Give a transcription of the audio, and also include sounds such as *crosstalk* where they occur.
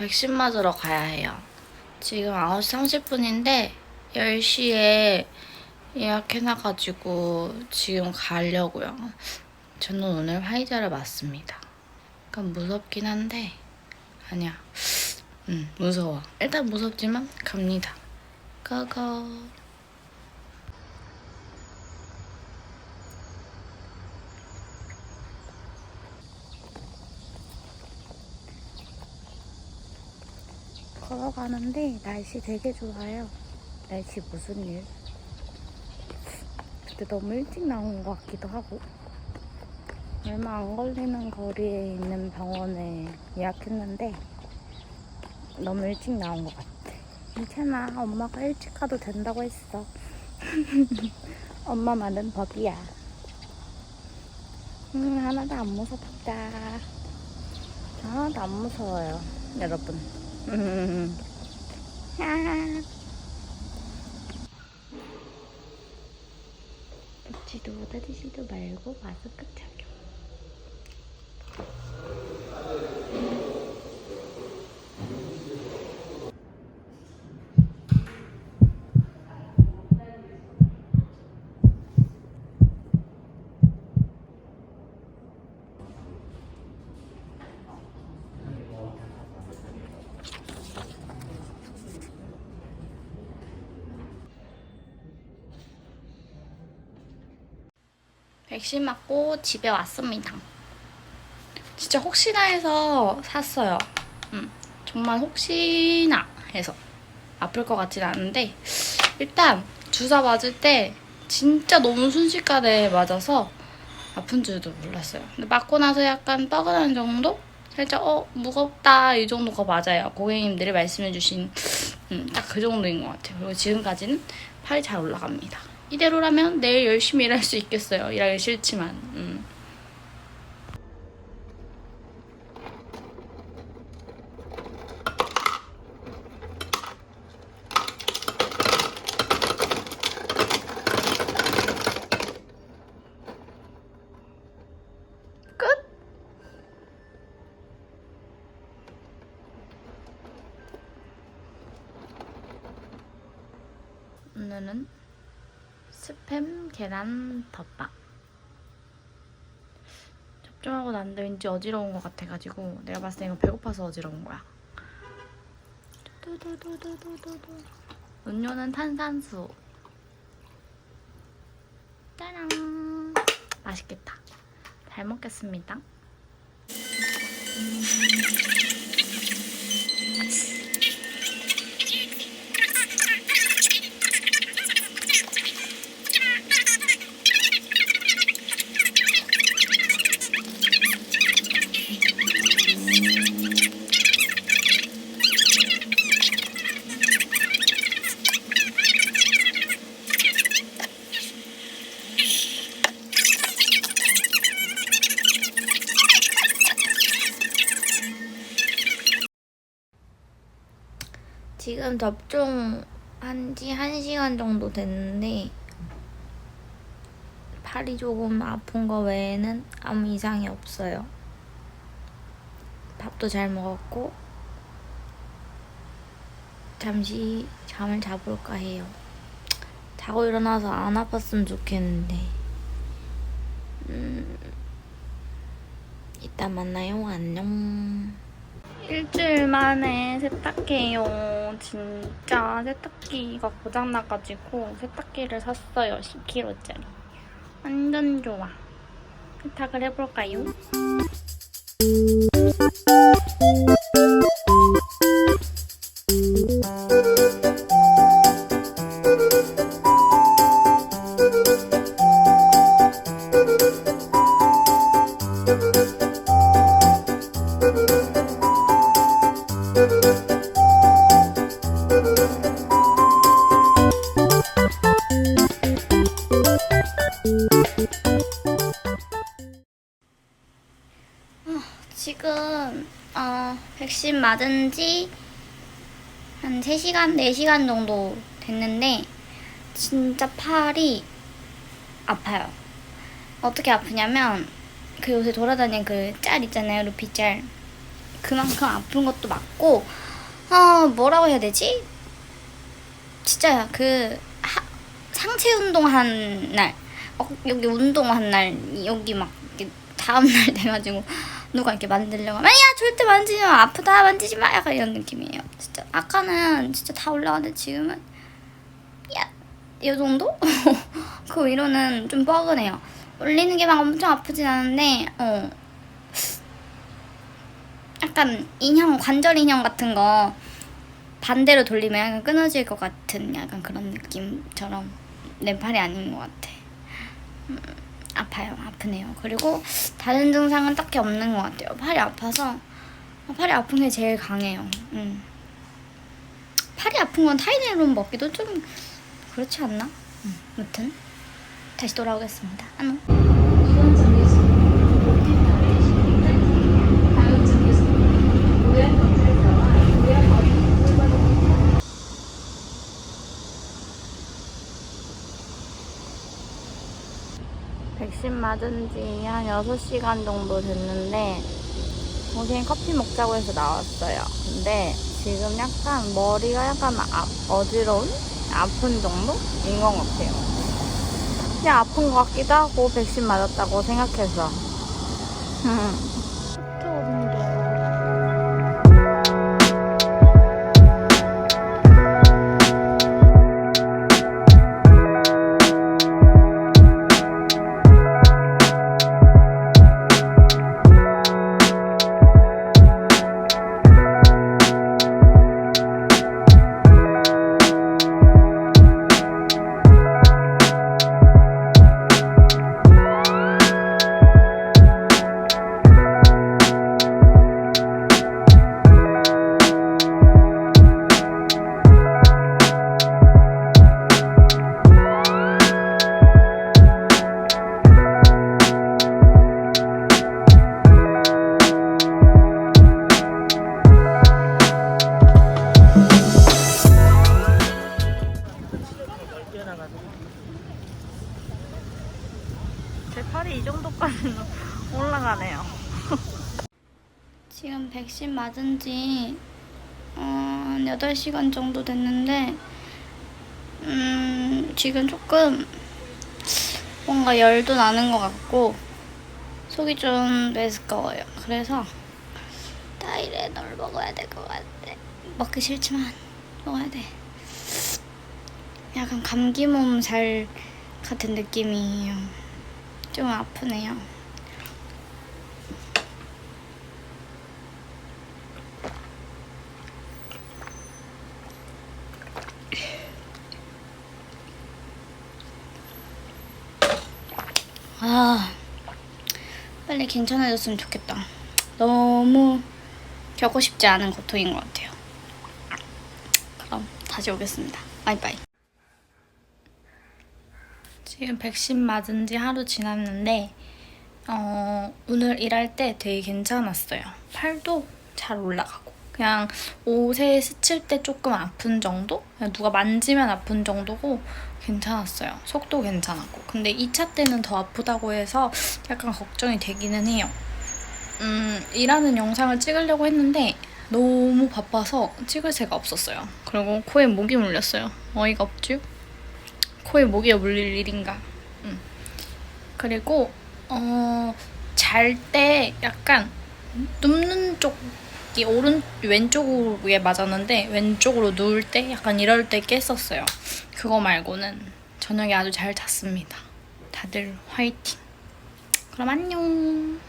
백신 맞으러 가야 해요. 지금 9시 30분인데 10시에 예약해놔가지고 지금 가려고요. 저는 오늘 화이자를 맞습니다. 약간 무섭긴 한데 아니야. 음 무서워. 일단 무섭지만 갑니다. 고고. 걸어가는데 날씨 되게 좋아요. 날씨 무슨 일? 그때 너무 일찍 나온 것 같기도 하고. 얼마 안 걸리는 거리에 있는 병원에 예약했는데 너무 일찍 나온 것 같아. 괜찮아. 엄마가 일찍 가도 된다고 했어. *laughs* 엄마 말은 법이야. 음, 하나도 안 무섭다. 하나도 안 무서워요, 여러분. 음. *laughs* 아. 묻지도 따지지도 말고 마스크 착용. 백신 맞고 집에 왔습니다. 진짜 혹시나 해서 샀어요. 음, 정말 혹시나 해서 아플 것 같진 않은데 일단 주사 맞을 때 진짜 너무 순식간에 맞아서 아픈 줄도 몰랐어요. 근데 맞고 나서 약간 뻐근한 정도? 살짝 어 무겁다 이 정도가 맞아요. 고객님들이 말씀해주신 음, 딱 그 정도인 것 같아요. 그리고 지금까지는 팔이 잘 올라갑니다. 이대로라면 내일 열심히 일할 수 있겠어요. 일하기 싫지만. 음. 끝? 오늘은 스팸 계란 덮밥. 접종하고 났는데 왠지 어지러운 것 같아가지고 내가 봤을 때 이거 배고파서 어지러운 거야. 두두두두두두두. 음료는 탄산수. 짜란. 맛있겠다. 잘 먹겠습니다. 지금 접종한 지 1시간 정도 됐는데 팔이 조금 아픈 거 외에는 아무 이상이 없어요. 밥도 잘 먹었고 잠시 잠을 자볼까 해요. 자고 일어나서 안 아팠으면 좋겠는데 음, 이따 만나요. 안녕. 일주일 만에 세탁해요. 진짜 세탁기가 고장나가지고 세탁기를 샀어요. 10kg짜리. 완전 좋아. 세탁을 해볼까요? 지금 어, 백신 맞은 지 한 3시간, 4시간 정도 됐는데 진짜 팔이 아파요. 어떻게 아프냐면 그 요새 돌아다니는 그 짤 있잖아요, 루피 짤. 그만큼 아픈 것도 맞고 아 뭐라고 해야 되지? 진짜 그 하, 상체 운동한 날 어, 여기 운동한 날 여기 막 다음 날 *laughs* 돼가지고 누가 이렇게 만들려고 하면 야 절대 만지지 마 아프다 만지지 마 약간 이런 느낌이에요 진짜 아까는 진짜 다 올라가는데 지금은 야이 정도? *laughs* 그 위로는 좀 뻐근해요 올리는 게 막 엄청 아프진 않은데 어 약간 인형 관절 인형 같은 거 반대로 돌리면 약간 끊어질 것 같은 약간 그런 느낌처럼 내 팔이 아닌 것 같아. 음, 아파요, 아프네요. 그리고 다른 증상은 딱히 없는 것 같아요. 팔이 아파서 팔이 아픈 게 제일 강해요. 음. 팔이 아픈 건 타이레놀 먹기도 좀 그렇지 않나? 음, 아무튼 다시 돌아오겠습니다. 안녕. 이번 정류소는 롯데타워이십니다. 다음 정류소는 우연 건설사와 우연 어린이 꿀벌입니다. 백신 맞은 지 한 6시간 정도 됐는데 선생님 커피 먹자고 해서 나왔어요. 근데 지금 약간 머리가 약간 아, 어지러운? 아픈 정도인 것 같아요. 그냥 아픈 것 같기도 하고 백신 맞았다고 생각해서. 제 팔이 이 정도까지는 *laughs* 올라가네요. *laughs* 지금 백신 맞은 지 어, 한 8시간 정도 됐는데 음, 지금 조금 뭔가 열도 나는 것 같고 속이 좀 메스꺼워요. 그래서 타이레놀 먹어야 될 것 같아. 먹기 싫지만 먹어야 돼. 약간 감기 몸살 같은 느낌이에요. 좀 아프네요. 아, 빨리 괜찮아졌으면 좋겠다. 너무 겪고 싶지 않은 고통인 것 같아요. 그럼 다시 오겠습니다. 바이바이. 지금 백신 맞은 지 하루 지났는데 어, 오늘 일할 때 되게 괜찮았어요. 팔도 잘 올라가고 그냥 옷에 스칠 때 조금 아픈 정도? 누가 만지면 아픈 정도고 괜찮았어요. 속도 괜찮았고 근데 2차 때는 더 아프다고 해서 약간 걱정이 되기는 해요. 음, 일하는 영상을 찍으려고 했는데 너무 바빠서 찍을 새가 없었어요. 그리고 코에 모기 물렸어요. 어이가 없죠? 코에 모기가 물릴 일인가. 음. 그리고 어, 잘 때 약간 눕는 쪽이 오른 왼쪽에 맞았는데 왼쪽으로 누울 때 약간 이럴 때 깼었어요. 그거 말고는 저녁에 아주 잘 잤습니다. 다들 화이팅. 그럼 안녕.